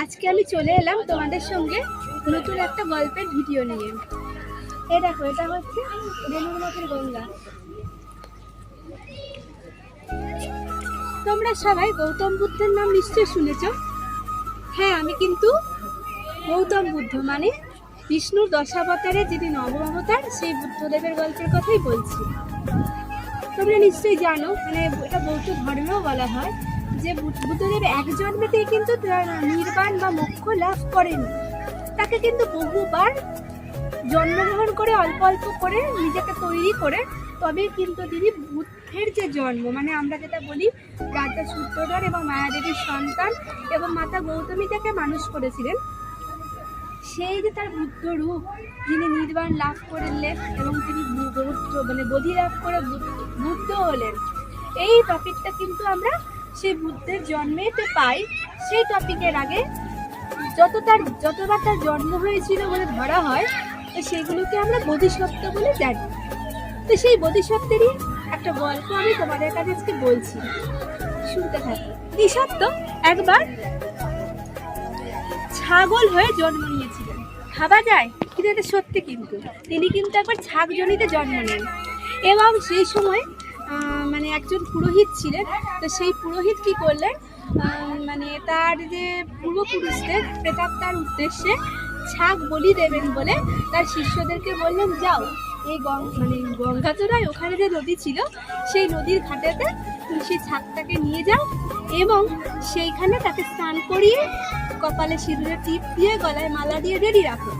আজকে আমি চলে এলাম তোমাদের সঙ্গে নতুন একটা গল্পের ভিডিও নিয়ে। এ দেখো, এটা হচ্ছে রেণুর মতের গঙ্গা। তোমরা সবাই গৌতম বুদ্ধের নাম নিশ্চয়ই শুনেছ। হ্যাঁ আমি কিন্তু গৌতম বুদ্ধ মানে বিষ্ণুর দশাবতারে যিনি নব অবতার, সেই বুদ্ধদেবের গল্পের কথাই বলছি। তোমরা নিশ্চয়ই জানো মানে এটা বৌদ্ধ ধর্মেও বলা হয়। যে বুদ্ধ- বুদ্ধদেব এক জন্মেতেই কিন্তু নির্বাণ বা মোক্ষ লাভ করেন। তাকে কিন্তু বহুবার জন্মগ্রহণ করে অল্প অল্প করে নিজেকে তৈরি করে তবে কিন্তু তিনি বুদ্ধের যে জন্ম মানে আমরা যেটা বলি রাজা সূত্রধর এবং মায়াদেবীর সন্তান এবং মাতা গৌতমী তাকে মানুষ করেছিলেন, সেই যে তার বুদ্ধ রূপ, যিনি নির্বাণ লাভ করলেন এবং তিনি মানে বোধি লাভ করে বুদ্ধ হলেন। এই টপিকটা কিন্তু আমরা সেই বুদ্ধের জন্মেতে পাই, সেই টপিকের আগে যত তার যতবার তার জন্ম হয়েছিল বলে ধরা হয়, তো সেগুলোকে আমরা বোধিসত্ত্ব বলে জানি। তো সেই বোধিসত্ত্বেরই একটা গল্প আমি তোমাদের কাছে আজকে বলছি। শুনতে থাকি। এই একবার ছাগল হয়ে জন্ম নিয়েছিলেন। ভাবা যায়, কিন্তু এটা সত্যি কিন্তু। তিনি কিন্তু একবার ছাগ জনিতে জন্ম নেন। এবং সেই সময় একজন পুরোহিত ছিলেন। তো সেই পুরোহিত কি করলেন? মানে তার যে পূর্বপুরুষদের প্রেতাত্মার উদ্দেশ্যে ছাগ বলি দেবেন বলে তার শিষ্যদেরকে বললেন, যাও, এই মানে গঙ্গা তো নয় ওখানে যে নদী ছিল, সেই নদীর ঘাটেতে তুমি সেই ছাগটাকে নিয়ে যাও এবং সেইখানে তাকে স্নান করিয়ে কপালে সিঁদুরের টিপ দিয়ে গলায় মালা দিয়ে রেডি রাখো।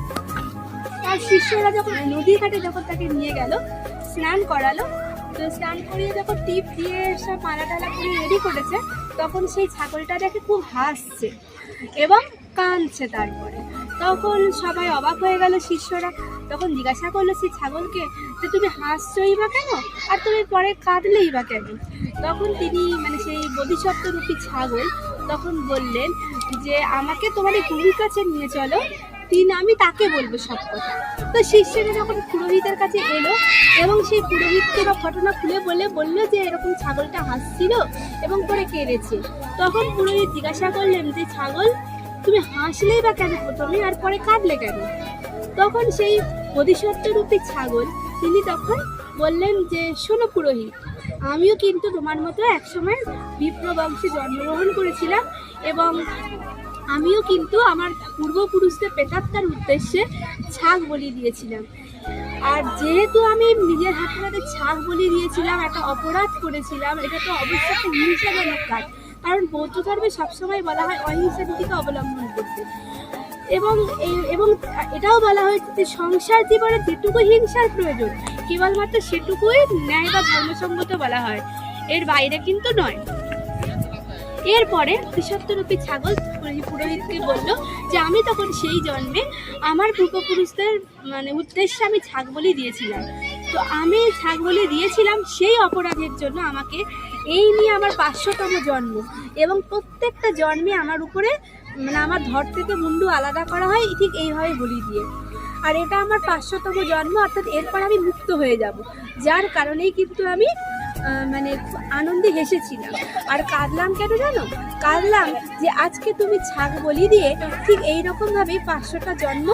আর শিষ্যরা যখন নদীর ঘাটে যখন তাকে নিয়ে গেল, স্নান করালো তো স্নান করিয়ে যখন টিপ দিয়ে সব মালা টালা করে রেডি করেছে, তখন সেই ছাগলটা দেখে খুব হাসছে এবং কাঁদছে তারপরে। তখন সবাই অবাক হয়ে গেল শিষ্যরা। তখন জিজ্ঞাসা করল সেই ছাগলকে যে তুমি হাসছই বা কেন? আর তুমি পরে কাঁদলেই বা কেন? তখন তিনি মানে সেই বোধিসত্ত্বরূপী ছাগল তখন বললেন যে, আমাকে তোমার গুরুর কাছে নিয়ে চলো। তিন আমি তাকে বলব সব কথা। তো শিষ্যরা যখন পুরোহিতের কাছে এলো এবং সেই পুরোহিতকে বা ঘটনা খুলে বলে বলল যে এরকম ছাগলটা হাসছিল এবং পরে কেড়েছে তখন পুরোহিত জিজ্ঞাসা করলেন যে, ছাগল, তুমি হাসলেই বা কেন? প্রথমে আর পরে কাঁদলে কেন? তখন সেই বোধিসত্ত্বরূপী ছাগল, তিনি তখন বললেন যে, শোনো পুরোহিত, আমিও কিন্তু তোমার মতো একসময় বিপ্র বংশে জন্মগ্রহণ করেছিলাম এবং আমিও কিন্তু আমার পূর্বপুরুষদের প্রেতাত্মার উদ্দেশ্যে ছাগ বলি দিয়েছিলাম। আর যেহেতু আমি নিজের হাতে হাতে ছাগ বলি দিয়েছিলাম, একটা অপরাধ করেছিলাম, এটা তো অবশ্যই একটা হিংসাজনক কাজ। কারণ বৌদ্ধ ধর্মে সবসময় বলা হয় অহিংসা নীতিকে অবলম্বন করতে। এবং এবং এটাও বলা হয়েছে যে সংসার জীবনে যেটুকু হিংসার প্রয়োজন, কেবলমাত্র সেটুকুই ন্যায় বা ধর্মসঙ্গত বলা হয়। এর বাইরে কিন্তু নয়। এরপরে ত্রিসত্তরূপী ছাগল পুরোহিতকে বলল যে আমি তখন সেই জন্মে আমার পূর্বপুরুষদের মানে উদ্দেশ্যে আমি ছাগ বলি দিয়েছিলাম। তো আমি ছাগ বলি দিয়েছিলাম সেই অপরাধের জন্য আমাকে এই নিয়ে আমার পাঁচশোতম জন্ম এবং প্রত্যেকটা জন্মে আমার উপরে মানে আমার ধর থেকে মুন্ডু আলাদা করা হয়, ঠিক এইভাবে বলি দিয়ে। আর এটা আমার পাঁচশোতম জন্ম, অর্থাৎ এরপর আমি মুক্ত হয়ে যাব, যার কারণেই কিন্তু আমি মানে আনন্দে হেসেছিলাম। আর কাঁদলাম কেন জানো? কাঁদলাম যে আজকে তুমি ছাগ বলি দিয়ে ঠিক এই রকমভাবেই পাঁচশোটা জন্ম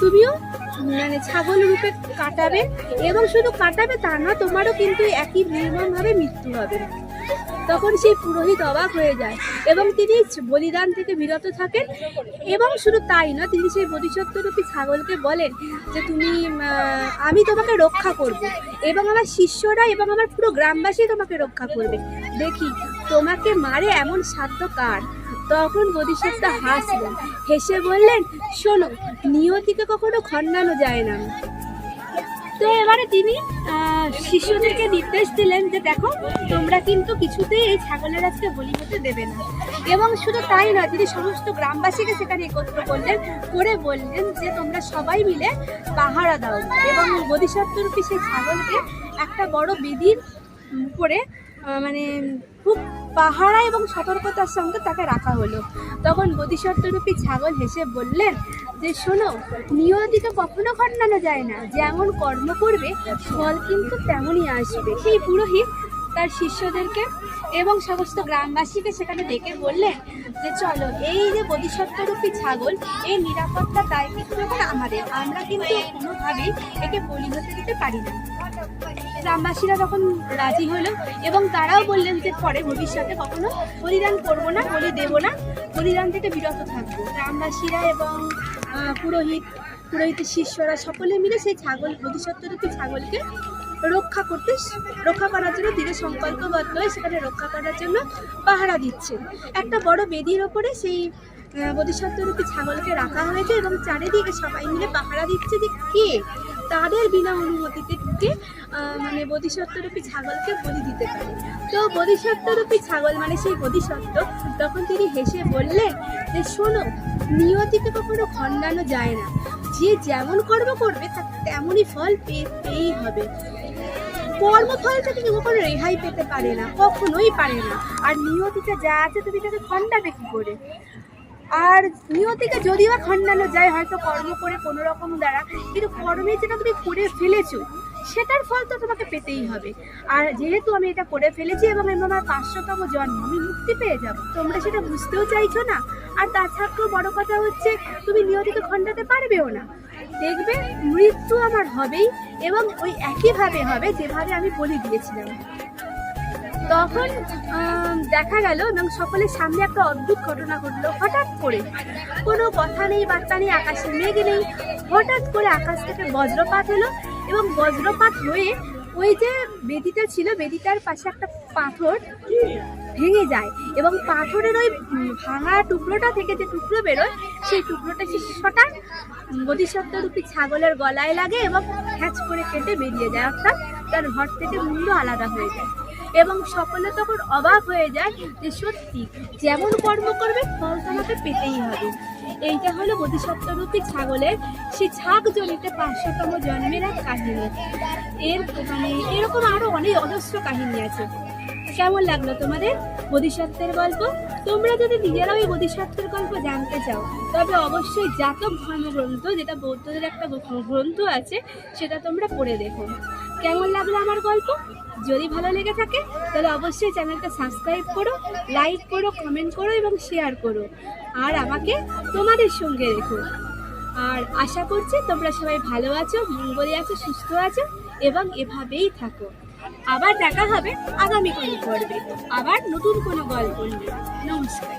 তুমিও মানে ছাগল রূপে কাটাবে এবং শুধু কাটাবে তা না, তোমারও কিন্তু একই নির্মমভাবে মৃত্যু হবে। তখন সেই পুরোহিত অবাক হয়ে যায় এবং তিনি বলিদান থেকে বিরত থাকেন এবং শুধু তাই না, তিনি সেই বোধিসত্ত্বরূপী ছাগলকে বলেন যে তুমি আমি তোমাকে রক্ষা করব এবং আমার শিষ্যরা এবং আমার পুরো গ্রামবাসী তোমাকে রক্ষা করবে। দেখি, তোমাকে মারে এমন সাধ্য কার? তখন বোধিসত্ত্ব হাসলেন, হেসে বললেন, শোনো, নিয়তিকে কখনো খণ্ডানো যায় না। তো এবারে তিনি শিষ্যদেরকে নির্দেশ দিলেন যে, দেখো, তোমরা কিন্তু কিছুতেই এই ছাগলের আজকে বলি হতে দেবে না। এবং শুধু তাই নয়, তিনি সমস্ত গ্রামবাসীকে সেখানে একত্র করলেন, করে বললেন যে, তোমরা সবাই মিলে পাহারা দাও। এবং বোধিসত্ত্বরূপী সেই ছাগলকে একটা বড় বেদির উপরে মানে খুব পাহারা এবং সতর্কতার সঙ্গে তাকে রাখা হলো। তখন বোধিসত্ত্বরূপী ছাগল হেসে বললেন, যে শোনো নিয়তিকে কখনো খণ্ডানো যায় না। যেমন কর্ম করবে, ফল কিন্তু তেমনই আসবে। সেই পুরোহিত তার শিষ্যদেরকে এবং সমস্ত গ্রামবাসীকে সেখানে ডেকে বললেন যে, চলো, এই যে বোধিসত্ত্বরূপী ছাগল, এই নিরাপত্তা দায়িত্ব এখন আমাদের। আমরা কিন্তু কোনোভাবেই একে বলি হতে দিতে পারি না। গ্রামবাসীরা তখন রাজি হলো এবং তারাও বললেন যে, পরে ভবিষ্যতে কখনো বলিদান করব না, বলি দেবো না, বলিদান থেকে বিরত থাকব। গ্রামবাসীরা এবং পুরোহিত, পুরোহিতের শিষ্যরা সকলে মিলে সেই ছাগল বোধিসত্ত্বরূপী ছাগলকে রক্ষা করতে রক্ষা করার জন্য দৃঢ় সংকল্পবদ্ধ হয়ে সেখানে রক্ষা করার জন্য পাহারা দিচ্ছে একটা বড় বেদির ওপরে সেই বোধিসত্ত্বরূপী ছাগলকে রাখা হয়েছে এবং চারিদিকে সবাই মিলে পাহারা দিচ্ছে যে কে? তাদের বিনা অনুমতিতে আহ, মানে বোধিসত্ত্বরূপী ছাগলকে বলি দিতে পারে। তো বোধিসত্ত্বরূপী ছাগল মানে সেই বোধিসত্ত্ব তখন তিনি হেসে বললেন যে শোনো নিয়তিকে কখনো খণ্ডানো যায় না। যে যেমন কর্ম করবে তার তেমনই ফল পেয়ে পেয়েই হবে। কর্মফল থেকে কেউ কখনো রেহাই পেতে পারে না, কখনোই পারে না। আর নিয়তিতে যা আছে তুমি তাকে খণ্ডাবে কি করে? আর নিয়তিকে যদিও বা খণ্ডানো যায়, হয়তো কর্ম করে কোনো রকম দ্বারা, কিন্তু কর্মে যেটা তুমি করে ফেলেছো, সেটার ফল তো তোমাকে পেতেই হবে। আর যেহেতু আমি এটা করে ফেলেছি এবং আমি আমার পাঁচশোতম জন্ম, আমি মুক্তি পেয়ে যাব। তোমরা সেটা বুঝতেও চাইছো না? আর তাছাড়াও বড় কথা হচ্ছে, তুমি নিয়তিকে খণ্ডাতে পারবেও না। দেখবে মৃত্যু আমার হবেই এবং ওই একইভাবে হবে যেভাবে আমি বলে দিয়েছিলাম। তখন দেখা গেল এবং সকলের সামনে একটা অদ্ভুত ঘটনা ঘটলো। হঠাৎ করে কোনো কথা নেই, বার্তা নেই, আকাশে মেঘ নেই। হঠাৎ করে আকাশ থেকে বজ্রপাত হলো এবং বজ্রপাত হয়ে ওই যে বেদিটা ছিল, বেদিটার পাশে একটা পাথর ভেঙে যায় এবং পাথরের ওই ভাঙা টুকরোটা থেকে যে টুকরো বেরোয়, সেই টুকরোটা সে বোধিসত্ত্বরূপী ছাগলের গলায় লাগে এবং হ্যাচ করে কেটে বেরিয়ে যায়, অর্থাৎ তার ঘর থেকে মুন্ড আলাদা হয়ে যায়। এবং সকলে তখন অবাক হয়ে যায় যে সত্যি, যেমন কর্ম করবে, ফল তোমাকে পেতেই হবে। এইটা হলো বোধিসত্ত্বরূপী ছাগলের সেই ছাগ জনিতে পাঁচশোতম জন্মের এক কাহিনী। এর মানে এরকম আরও অনেক অজস্র কাহিনী আছে। কেমন লাগল তোমাদের? বোধিসত্ত্বের গল্প? তোমরা যদি নিজেরাও এই বোধিসত্ত্বের গল্প জানতে চাও, তবে অবশ্যই জাতক ধর্মগ্রন্থ, যেটা বৌদ্ধদের একটা গ্রন্থ আছে, সেটা তোমরা পড়ে দেখো। কেমন লাগল আমার গল্প? যদি ভালো লেগে থাকে, তাহলে অবশ্যই চ্যানেলটা সাবস্ক্রাইব করো, লাইক করো, কমেন্ট করো এবং শেয়ার করো। আর আমাকে তোমাদের সঙ্গে রেখো। আর আশা করছি তোমরা সবাই ভালো আছো, মঙ্গলে আছো, সুস্থ আছো এবং এভাবেই থাকো। আবার দেখা হবে আগামী কোনো পর্বে। আবার নতুন কোনো গল্প নিয়ে। নমস্কার।